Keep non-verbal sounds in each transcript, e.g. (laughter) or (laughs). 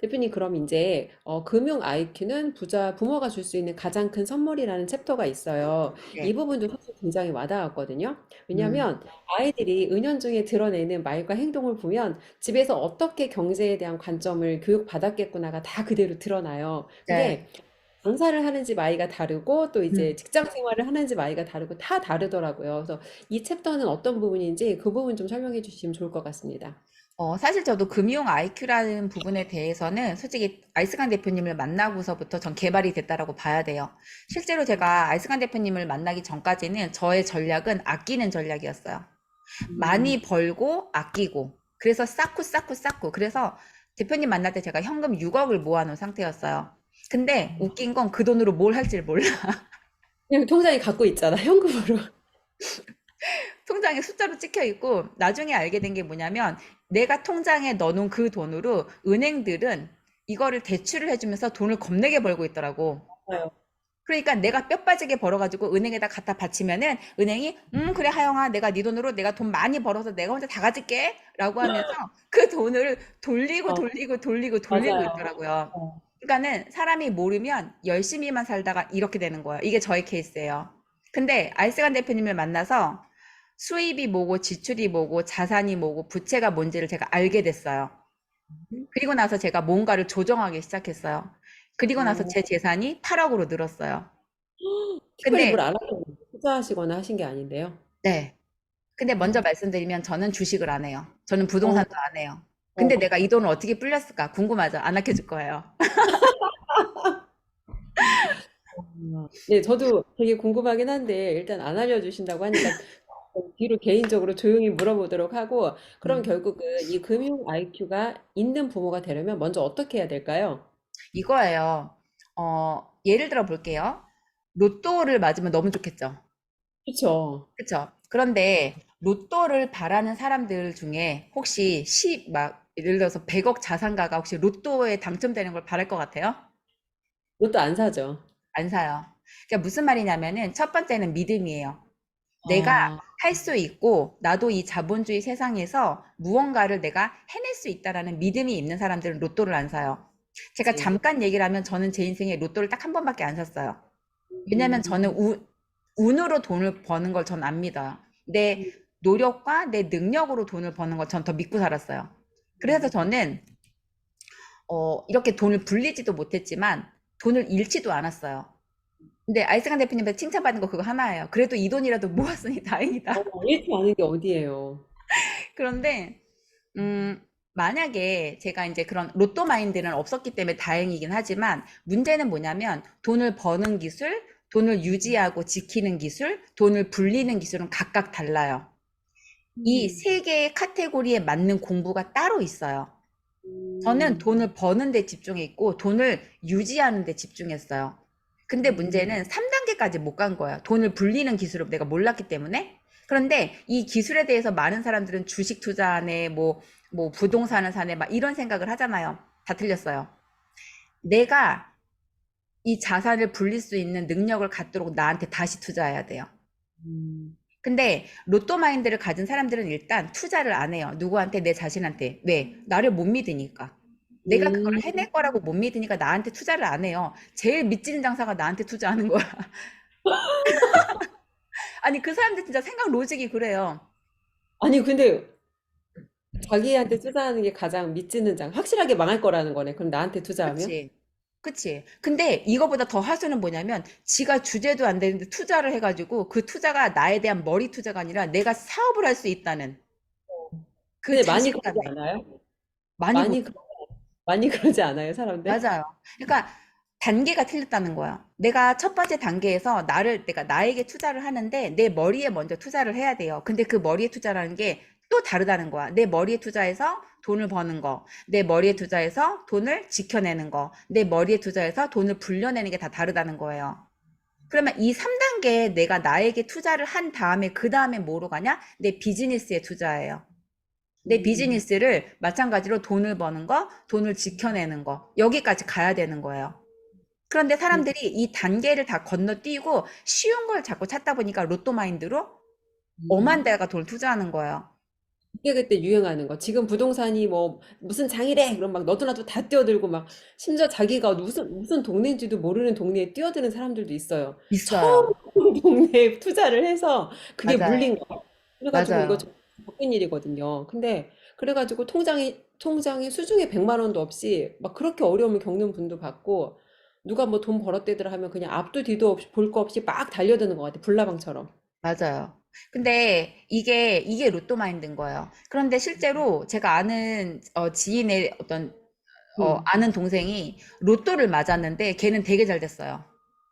대표님, 그럼 이제 어, 금융 IQ는 부자 부모가 줄 수 있는 가장 큰 선물이라는 챕터가 있어요. 이 네. 부분도 사실 굉장히 와닿았거든요. 음, 왜냐하면 아이들이 은연중에 드러내는 말과 행동을 보면 집에서 어떻게 경제에 대한 관점을 교육받았겠구나가 다 그대로 드러나요. 네. 근데 장사를 하는 집 아이가 다르고 또 음. 이제 직장 생활을 하는 집 아이가 다르고 다 다르더라고요. 그래서 이 챕터는 어떤 부분인지 그 부분 좀 설명해 주시면 좋을 것 같습니다. 어, 사실 저도 금융 IQ라는 부분에 대해서는 솔직히 아이스강 대표님을 만나고서부터 전 개발이 됐다라고 봐야 돼요. 실제로 제가 아이스강 대표님을 만나기 전까지는 저의 전략은 아끼는 전략이었어요. 음, 많이 벌고 아끼고. 그래서 쌓고 쌓고 쌓고. 그래서 대표님 만날 때 제가 현금 6억을 모아놓은 상태였어요. 근데 웃긴 건 그 돈으로 뭘 할지를 몰라. 그냥 통장에 갖고 있잖아, 현금으로. 통장에 숫자로 찍혀 있고 나중에 알게 된 게 뭐냐면 내가 통장에 넣어놓은 그 돈으로 은행들은 이거를 대출을 해주면서 돈을 겁내게 벌고 있더라고. 맞아요. 그러니까 내가 뼈 빠지게 벌어가지고 은행에다 갖다 바치면은 은행이 음 그래 하영아 내가 네 돈으로 내가 돈 많이 벌어서 내가 혼자 다 가질게 라고 하면서 (laughs) 그 돈을 돌리고 어, 돌리고 돌리고 돌리고 맞아요. 있더라고요. 어. 그러니까는 사람이 모르면 열심히만 살다가 이렇게 되는 거예요. 이게 저의 케이스예요. 근데 알스간 대표님을 만나서 수입이 뭐고 지출이 뭐고 자산이 뭐고 부채가 뭔지를 제가 알게 됐어요. 그리고 나서 제가 뭔가를 조정하기 시작했어요. 그리고 나서 제 어, 재산이 8억으로 늘었어요. (gasps) 알아서 투자하시거나 하신 게 아닌데요. 네. 근데 먼저 말씀드리면 저는 주식을 안 해요. 저는 어, 부동산도 안 해요. 근데 어. 내가 이 돈을 어떻게 불렸을까 궁금하죠? 안 아껴줄 거예요. 아, (laughs) 네, 저도 되게 궁금하긴 한데 일단 안 알려주신다고 하니까 (laughs) 뒤로 개인적으로 조용히 물어보도록 하고 그럼 음. 결국은 이 금융 IQ가 있는 부모가 되려면 먼저 어떻게 해야 될까요? 이거예요. 어, 예를 들어 볼게요. 로또를 맞으면 너무 좋겠죠. 그렇죠. 그쵸? 그런데 로또를 바라는 사람들 중에 혹시 시, 막, 예를 들어서 100억 자산가가 혹시 로또에 당첨되는 걸 바랄 것 같아요? 로또 안 사죠. 안 사요. 그러니까 무슨 말이냐면은 첫 번째는 믿음이에요. 내가 아, 할 수 있고 나도 이 자본주의 세상에서 무언가를 내가 해낼 수 있다라는 믿음이 있는 사람들은 로또를 안 사요. 제가 그치. 잠깐 얘기를 하면 저는 제 인생에 로또를 딱 한 번밖에 안 샀어요. 왜냐면 저는 음, 우, 운으로 돈을 버는 걸 전 안 믿어요. 내 노력과 내 능력으로 돈을 버는 걸 전 더 믿고 살았어요. 그래서 음, 저는 어, 이렇게 돈을 불리지도 못했지만 돈을 잃지도 않았어요. 근데 아이스간 대표님한테 칭찬받는 거 그거 하나예요. 그래도 이 돈이라도 (laughs) 모았으니 어, 다행이다. 잃지 않은 게 어디예요? 그런데 음, 만약에 제가 이제 그런 로또 마인드는 없었기 때문에 다행이긴 하지만 문제는 뭐냐면 돈을 버는 기술, 돈을 유지하고 지키는 기술, 돈을 불리는 기술은 각각 달라요. 이 음, 세 개의 카테고리에 맞는 공부가 따로 있어요. 저는 음, 돈을 버는 데 집중했고 돈을 유지하는 데 집중했어요. 근데 음, 문제는 3단계까지 못 간 거예요. 돈을 불리는 기술을 내가 몰랐기 때문에. 그런데 이 기술에 대해서 많은 사람들은 주식 투자하네, 뭐, 뭐 부동산을 사네, 막 이런 생각을 하잖아요. 다 틀렸어요. 내가 이 자산을 불릴 수 있는 능력을 갖도록 나한테 다시 투자해야 돼요. 음, 근데 로또 마인드를 가진 사람들은 일단 투자를 안 해요. 누구한테? 내 자신한테. 왜? 나를 못 믿으니까. 내가 그걸 음. 해낼 거라고 못 믿으니까 나한테 투자를 안 해요. 제일 믿지는 장사가 나한테 투자하는 거야. (laughs) 아니, 그 사람들 진짜 생각 로직이 그래요. 아니, 근데 자기한테 투자하는 게 가장 믿지는 장, 확실하게 망할 거라는 거네. 그럼 나한테 투자하면? 그치? 그치? 근데 이거보다 더 하수는 뭐냐면 지가 주제도 안 되는데 투자를 해가지고 그 투자가 나에 대한 머리 투자가 아니라 내가 사업을 할 수 있다는 그 근데 많이 그러지 자신감에 않아요? 많이 못 많이, 그- 많이 (laughs) 그러지 않아요, 사람들? 맞아요. 그러니까 단계가 틀렸다는 거야. 내가 첫 번째 단계에서 나를, 내가 나에게 투자를 하는데 내 머리에 먼저 투자를 해야 돼요. 근데 그 머리에 투자라는 게 또 다르다는 거야. 내 머리에 투자해서 돈을 버는 거, 내 머리에 투자해서 돈을 지켜내는 거, 내 머리에 투자해서 돈을 불려내는 게 다 다르다는 거예요. 그러면 이 3단계 내가 나에게 투자를 한 다음에 그 다음에 뭐로 가냐? 내 비즈니스에 투자해요. 내 음, 비즈니스를 마찬가지로 돈을 버는 거, 돈을 지켜내는 거, 여기까지 가야 되는 거예요. 그런데 음, 사람들이 이 단계를 다 건너뛰고 쉬운 걸 자꾸 찾다 보니까 로또 마인드로 엄한 음. 데가 돈을 투자하는 거예요. 그게 그때 유행하는 거. 지금 부동산이 뭐 무슨 장이래. 그럼 막 너도 나도 다 뛰어들고 막 심지어 자기가 무슨 무슨 동네인지도 모르는 동네에 뛰어드는 사람들도 있어요. 처음 있어요. (laughs) 그 동네에 투자를 해서 그게 맞아요. 물린 거. 그래가지고 이거 겪은 일이거든요. 근데 그래가지고 통장이 통장에 수중에 100만 원도 없이 막 그렇게 어려움을 겪는 분도 봤고 누가 뭐 돈 벌었대더라 하면 그냥 앞도 뒤도 없이 볼 거 없이 막 달려드는 것 같아. 불나방처럼. 맞아요. 근데 이게 이게 로또 마인드인 거예요. 그런데 실제로 제가 아는 어, 지인의 어떤 어, 음. 아는 동생이 로또를 맞았는데 걔는 되게 잘 됐어요.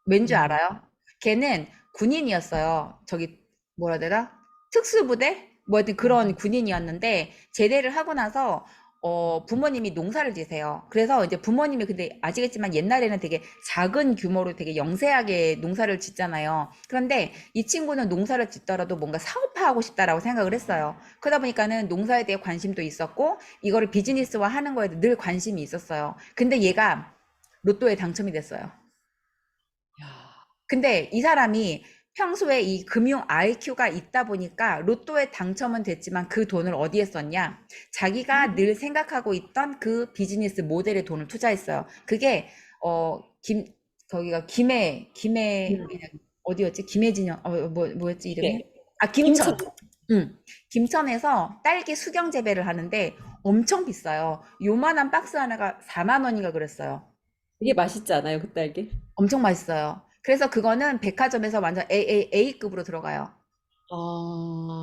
왠줄 음. 알아요? 걔는 군인이었어요. 저기 뭐라 해야 되나? 특수부대? 뭐 하여튼 그런 군인이었는데 제대를 하고 나서 어, 부모님이 농사를 지세요. 그래서 이제 부모님이 근데 아시겠지만 옛날에는 되게 작은 규모로 되게 영세하게 농사를 짓잖아요. 그런데 이 친구는 농사를 짓더라도 뭔가 사업화하고 싶다라고 생각을 했어요. 그러다 보니까는 농사에 대해 관심도 있었고 이거를 비즈니스화 하는 거에 늘 관심이 있었어요. 근데 얘가 로또에 당첨이 됐어요. 야, 근데 이 사람이 평소에 이 금융 IQ가 있다 보니까 로또에 당첨은 됐지만 그 돈을 어디에 썼냐? 자기가 늘 생각하고 있던 그 비즈니스 모델에 돈을 투자했어요. 그게 어 김 거기가 김해 김해 음. 어디였지? 김해진영 어뭐 뭐였지 이름이? 네. 아 김천. 김천. 응. 김천에서 딸기 수경 재배를 하는데 엄청 비싸요. 요만한 박스 하나가 4만 원인가 그랬어요. 이게 맛있지 않아요, 그 딸기? 엄청 맛있어요. 그래서 그거는 백화점에서 완전 AA, A급으로 들어가요. 아,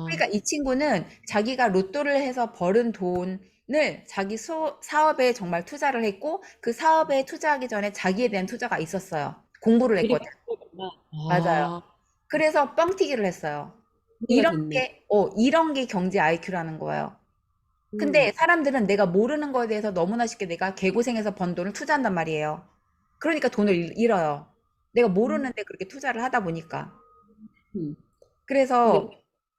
그러니까 이 친구는 자기가 로또를 해서 벌은 돈을 자기 소, 사업에 정말 투자를 했고 그 사업에 투자하기 전에 자기에 대한 투자가 있었어요. 공부를 했거든. 바꾸구나. 맞아요. 아, 그래서 뻥튀기를 했어요. 이런. 게, 어, 이런 게 경제 IQ라는 거예요. 근데 음. 사람들은 내가 모르는 거에 대해서 너무나 쉽게 내가 개고생해서 번 돈을 투자한단 말이에요. 그러니까 돈을 잃- 잃어요. 내가 모르는데 그렇게 투자를 하다 보니까. 음. 그래서,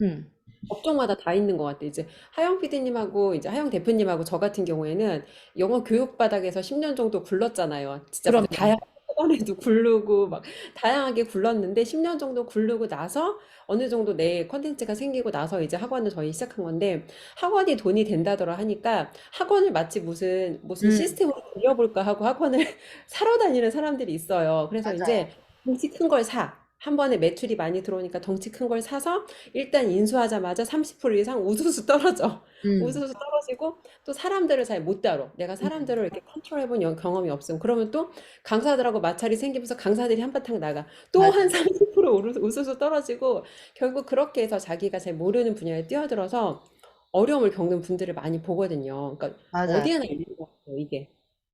음, 업종마다 다 있는 것 같아. 이제 하영 PD님하고 이제 하영 대표님하고 저 같은 경우에는 영어 교육 바닥에서 10년 정도 굴렀잖아요. 진짜 뭐 그럼요. 다양한 학원에도 굴르고 막 다양하게 굴렀는데 10년 정도 굴르고 나서 어느 정도 내 컨텐츠가 생기고 나서 이제 학원을 저희 시작한 건데 학원이 돈이 된다더라 하니까 학원을 마치 무슨 무슨 음, 시스템으로 돌려볼까 하고 학원을 (laughs) 사러 다니는 사람들이 있어요. 그래서 맞아요. 이제 덩치 큰걸 사. 한 번에 매출이 많이 들어오니까 덩치 큰 걸 사서 일단 인수하자마자 30% 이상 우수수 떨어져. 음, 우수수 떨어지고 또 사람들을 잘 못 다뤄. 내가 음, 사람들을 이렇게 컨트롤해본 영- 경험이 없음. 그러면 또 강사들하고 마찰이 생기면서 강사들이 한바탕 나가. 또 맞아요. 한30% 우수- 우수수 떨어지고 결국 그렇게 해서 자기가 잘 모르는 분야에 뛰어들어서 어려움을 겪는 분들을 많이 보거든요. 그러니까 맞아요. 어디에나 있는 것 같아요, 이게.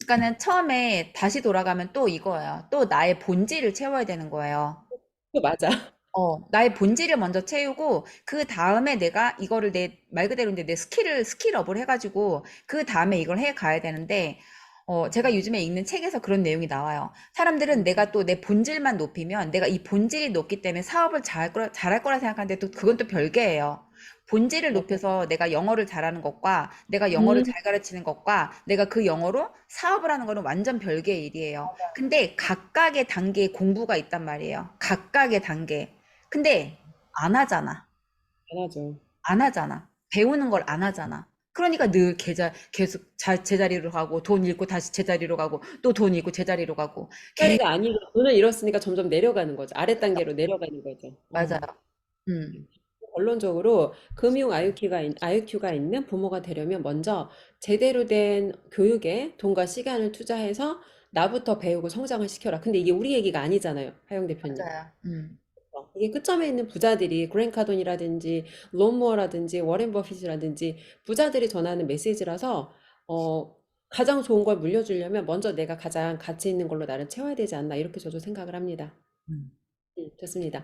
그러니까는 처음에 다시 돌아가면 또 이거예요. 또 나의 본질을 채워야 되는 거예요. 그 맞아. 어, 나의 본질을 먼저 채우고, 그 다음에 내가 이거를 내, 말 그대로 이제 내 스킬을, 스킬업을 해가지고, 그 다음에 이걸 해 가야 되는데, 어, 제가 요즘에 읽는 책에서 그런 내용이 나와요. 사람들은 내가 또 내 본질만 높이면, 내가 이 본질이 높기 때문에 사업을 잘할 거라, 잘할 거라 생각하는데 또 그건 또 별개예요. 본질을 높여서 내가 영어를 잘하는 것과, 내가 영어를 음, 잘 가르치는 것과, 내가 그 영어로 사업을 하는 거는 완전 별개의 일이에요. 근데 각각의 단계에 공부가 있단 말이에요. 각각의 단계. 근데 안 하잖아. 안 하죠. 안 하잖아. 배우는 걸 안 하잖아. 그러니까 늘 계좌, 계속 자, 제자리로 가고, 돈 잃고 다시 제자리로 가고, 또 돈 잃고 제자리로 가고. 자리가 아니고 돈을 잃었으니까 점점 내려가는 거죠. 아래 단계로 내려가는 거죠. 맞아요. 어. 음, 결론적으로 금융 IQ가, 있- IQ가 있는 부모가 되려면 먼저 제대로 된 교육에 돈과 시간을 투자해서 나부터 배우고 성장을 시켜라. 근데 이게 우리 얘기가 아니잖아요. 하영 대표님. 맞아요. 음, 어, 이게 끝점에 있는 부자들이 그랜 카돈이라든지 론 무어라든지 워렌 버핏이라든지 부자들이 전하는 메시지라서 어, 가장 좋은 걸 물려주려면 먼저 내가 가장 가치 있는 걸로 나를 채워야 되지 않나 이렇게 저도 생각을 합니다. 음. 음, 좋습니다.